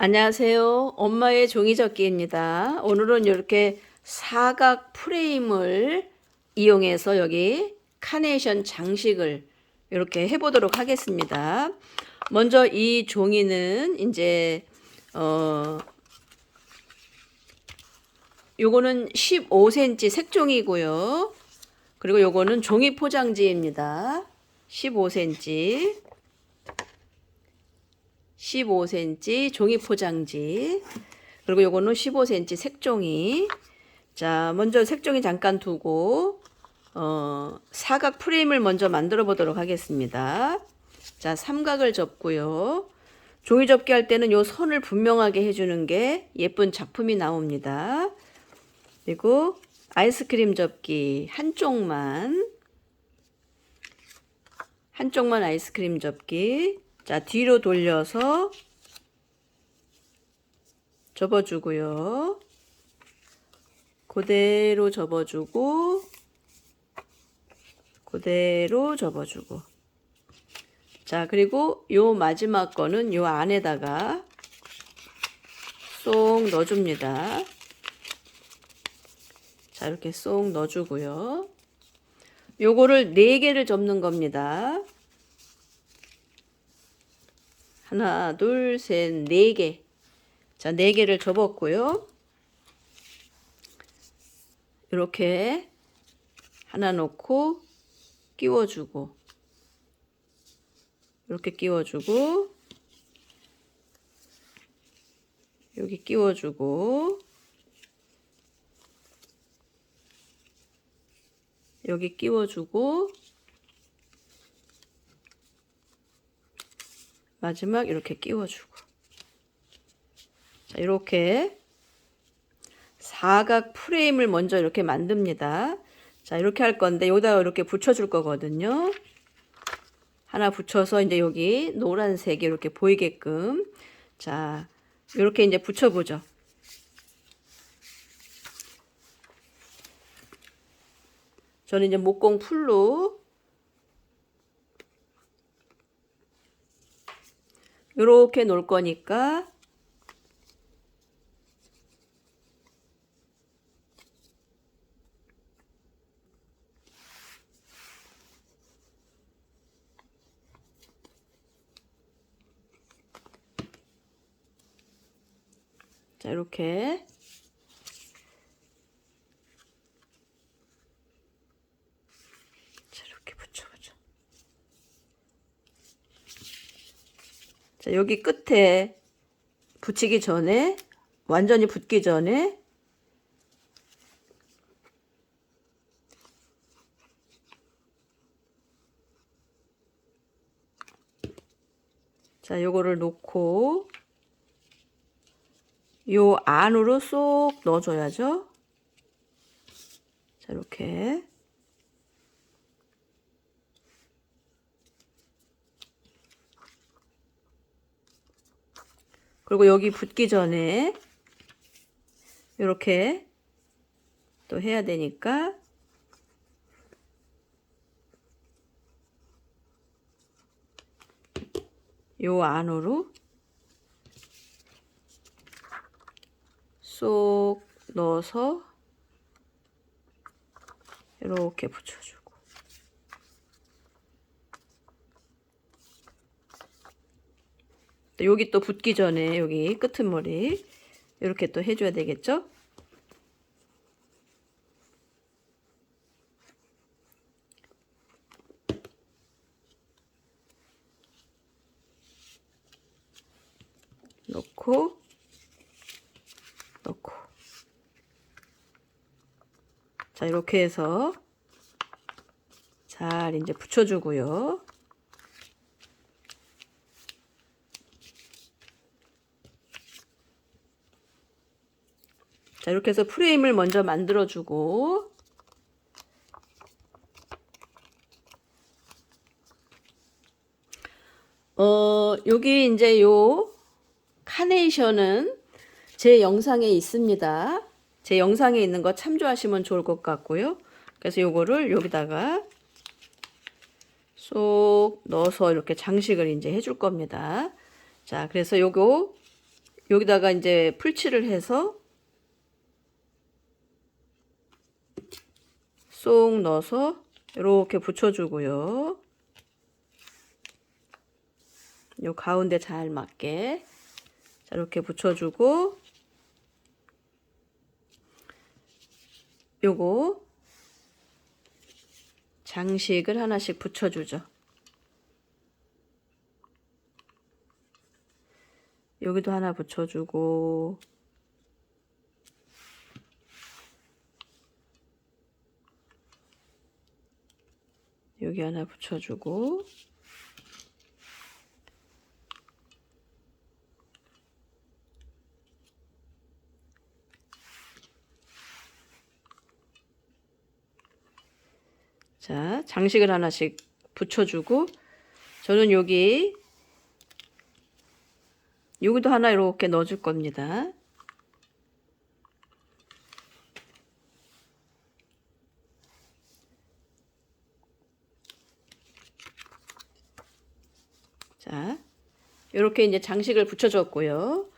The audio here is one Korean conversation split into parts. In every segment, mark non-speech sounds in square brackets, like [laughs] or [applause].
안녕하세요. 엄마의 종이접기입니다. 오늘은 이렇게 사각 프레임을 이용해서 여기 카네이션 장식을 이렇게 해보도록 하겠습니다. 먼저 이 종이는 이제 어 요거는 15cm 색종이고요. 그리고 요거는 종이 포장지입니다. 15cm. 15cm 종이 포장지. 그리고 요거는 15cm 색종이. 자, 먼저 색종이 잠깐 두고 어, 사각 프레임을 먼저 만들어 보도록 하겠습니다. 자, 삼각을 접고요. 종이 접기 할 때는 요 선을 분명하게 해주는 게 예쁜 작품이 나옵니다. 그리고 아이스크림 접기 한쪽만 한쪽만 아이스크림 접기 자 뒤로 돌려서 접어주고요 그대로 접어주고 그대로 접어주고 자 그리고 요 마지막 거는 요 안에다가 쏙 넣어줍니다 자, 이렇게 쏙 넣어주고요. 요거를 네 개를 접는 겁니다. 하나, 둘, 셋, 네 개. 자, 네 개를 접었고요. 이렇게 하나 놓고 끼워주고, 이렇게 끼워주고, 여기 끼워주고, 여기 끼워주고 마지막 이렇게 끼워주고. 자 이렇게 사각 프레임을 먼저 이렇게 만듭니다. 자 이렇게 할 건데 여기다가 이렇게 붙여줄 거거든요. 하나 붙여서 이제 여기 노란색이 이렇게 보이게끔. 자 이렇게 이제 붙여보죠. 저는 이제 목공 풀로 이렇게 놓을 거니까 자 이렇게 자, 이렇게 붙여보죠. 자, 여기 끝에 붙이기 전에, 완전히 붙기 전에, 자, 요거를 놓고, 요 안으로 쏙 넣어줘야죠. 자, 이렇게. 그리고 여기 붙기 전에 이렇게 또 해야 되니까 요 안으로 쏙 넣어서 이렇게 붙여주 고 여기 또 붙기 전에 여기 끄트머리 이렇게 또 해줘야 되겠죠? 넣고 넣고 자 이렇게 해서 잘 이제 붙여주고요. 자, 이렇게 해서 프레임을 먼저 만들어주고, 어, 여기 이제 요 카네이션은 제 영상에 있습니다. 제 영상에 있는 거 참조하시면 좋을 것 같고요. 그래서 요거를 여기다가 쏙 넣어서 이렇게 장식을 이제 해줄 겁니다. 자, 그래서 요거 여기다가 이제 풀칠을 해서 쏙 넣어서 이렇게 붙여주고요. 요 가운데 잘 맞게 자 이렇게 붙여주고 요거 장식을 하나씩 붙여주죠. 여기도 하나 붙여주고 여기 하나 붙여주고 자 장식을 하나씩 붙여주고 저는 여기 여기도 하나 이렇게 넣어줄 겁니다. 자, 이렇게 이제 장식을 붙여줬고요.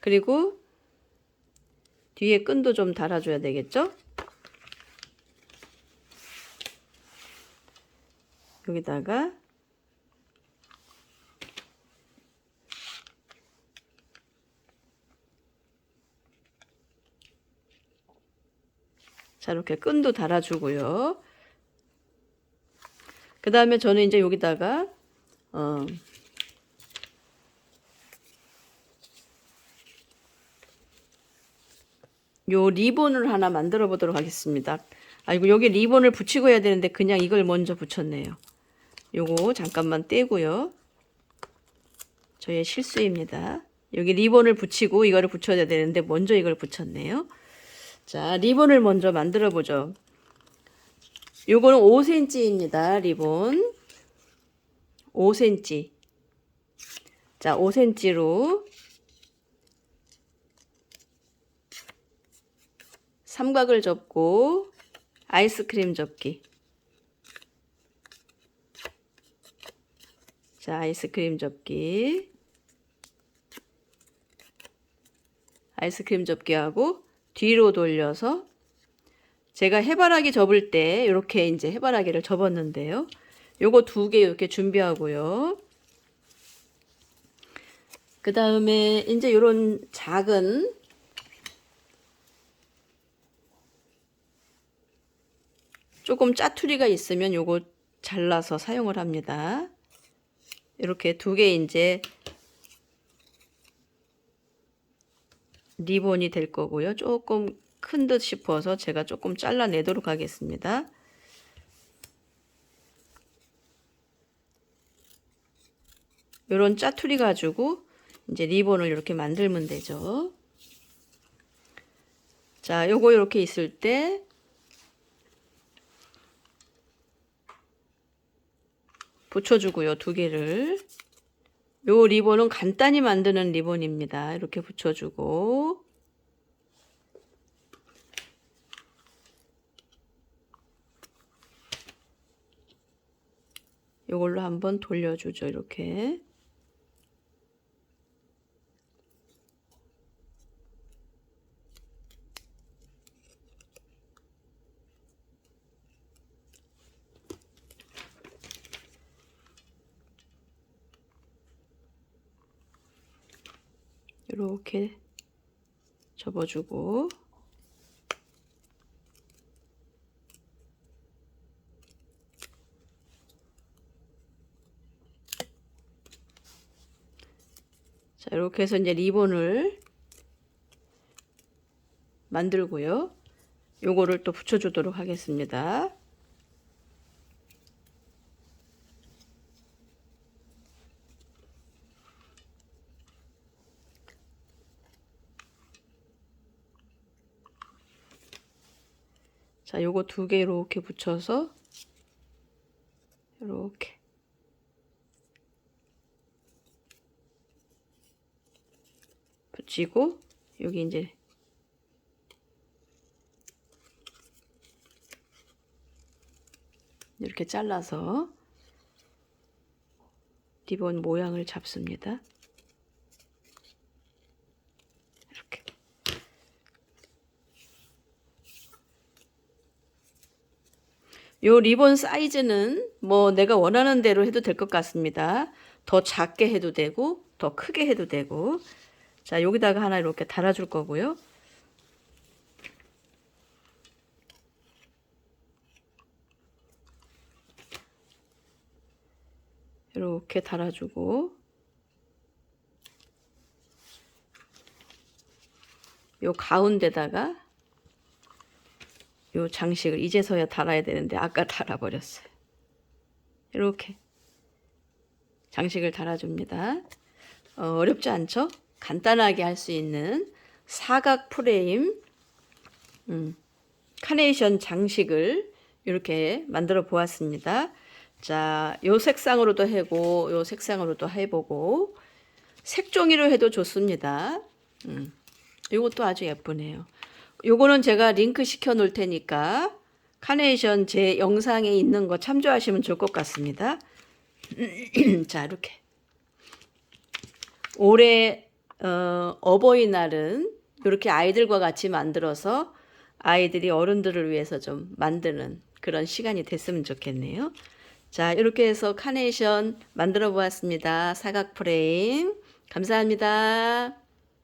그리고 뒤에 끈도 좀 달아줘야 되겠죠? 여기다가 자, 이렇게 끈도 달아주고요. 그 다음에 저는 이제 여기다가, 어, 요 리본을 하나 만들어 보도록 하겠습니다. 아이고, 여기 리본을 붙이고 해야 되는데 그냥 이걸 먼저 붙였네요. 요거 잠깐만 떼고요. 저의 실수입니다. 여기 리본을 붙이고 이거를 붙여야 되는데 먼저 이걸 붙였네요. 자, 리본을 먼저 만들어 보죠. 요거는 5cm입니다. 리본. 5cm. 자, 5cm로 삼각을 접고 아이스크림 접기. 자, 아이스크림 접기. 아이스크림 접기하고 뒤로 돌려서 제가 해바라기 접을 때 이렇게 이제 해바라기를 접었는데요. 요거 두 개 이렇게 준비하고요. 그 다음에 이제 요런 작은 조금 짜투리가 있으면 요거 잘라서 사용을 합니다. 이렇게 두 개 이제 리본이 될 거고요. 조금 큰 듯 싶어서 제가 조금 잘라내도록 하겠습니다. 이런 짜투리 가지고 이제 리본을 이렇게 만들면 되죠. 자, 요거 이렇게 있을 때 붙여주고요. 두 개를. 요 리본은 간단히 만드는 리본입니다. 이렇게 붙여주고 요걸로 한번 돌려주죠. 이렇게 이렇게 접어주고. 자 이렇게 해서 이제 리본을 만들고요. 요거를 또 붙여주도록 하겠습니다 자, 요거 두 개 이렇게 붙여서 이렇게 붙이고 여기 이제 이렇게 잘라서 리본 모양을 잡습니다. 요 리본 사이즈는 뭐 내가 원하는 대로 해도 될 것 같습니다. 더 작게 해도 되고 더 크게 해도 되고 자 여기다가 하나 이렇게 달아줄 거고요. 이렇게 달아주고 요 가운데다가 요 장식을 이제서야 달아야 되는데 아까 [laughs] 달아버렸어요. 이렇게 장식을 달아줍니다. 어, 어렵지 않죠? 간단하게 할 수 있는 사각 프레임 음, 카네이션 장식을 이렇게 만들어 보았습니다. 자, 요 색상으로도 해고, 요 색상으로도 해보고, 색종이로 해도 좋습니다. 음, 요것도 아주 예쁘네요. 요거는 제가 링크 시켜 놓을 테니까, 카네이션 제 영상에 있는 거 참조하시면 좋을 것 같습니다. [clears throat] 자, 이렇게. 올해, 어, 어버이날은 이렇게 아이들과 같이 만들어서 아이들이 어른들을 위해서 좀 만드는 그런 시간이 됐으면 좋겠네요. 자, 이렇게 해서 카네이션 만들어 보았습니다. 사각 프레임. 감사합니다.